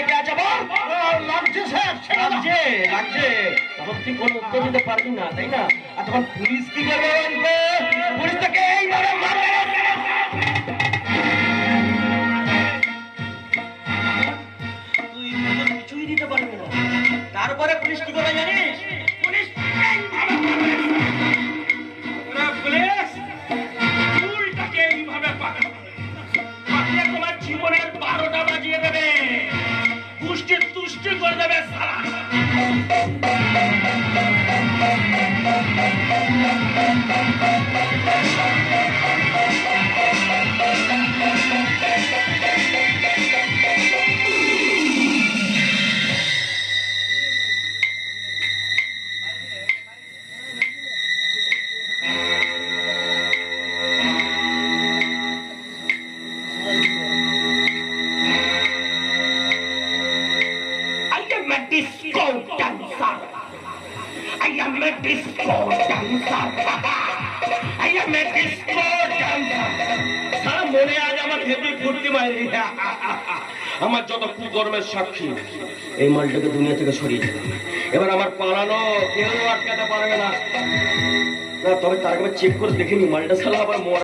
লেগে আছে বল। লাগছে স্যার লাগছে লাগছে। তখন কোনো উত্তর দিতে পারবি না তাই না? আর তখন পুলিশ কি করবে পুলিশ তোকে এইভাবে মারবে। তুই কিছুই দিতে পারবি না। তারপরে পুলিশ কি করবে জানিস? পুলিশ এইভাবে পুলিশ চুলটাকে এইভাবে পাকাবে। তোমার জীবনের তুষ্টি করে দেবে সারা I disco dancer. I am a disco dancer. I am a disco dancer. মনে আজ আমার হেভি ফুর্তি মাইরি আমার যত কুকর্মের সাক্ষী, এই মালটাকে দুনিয়া থেকে সরিয়ে দিলাম এবার আমার পালানো কেউ আটকাতে পারবে না তবে তার আগে চেক করে দেখিনি মালটা সালা আবার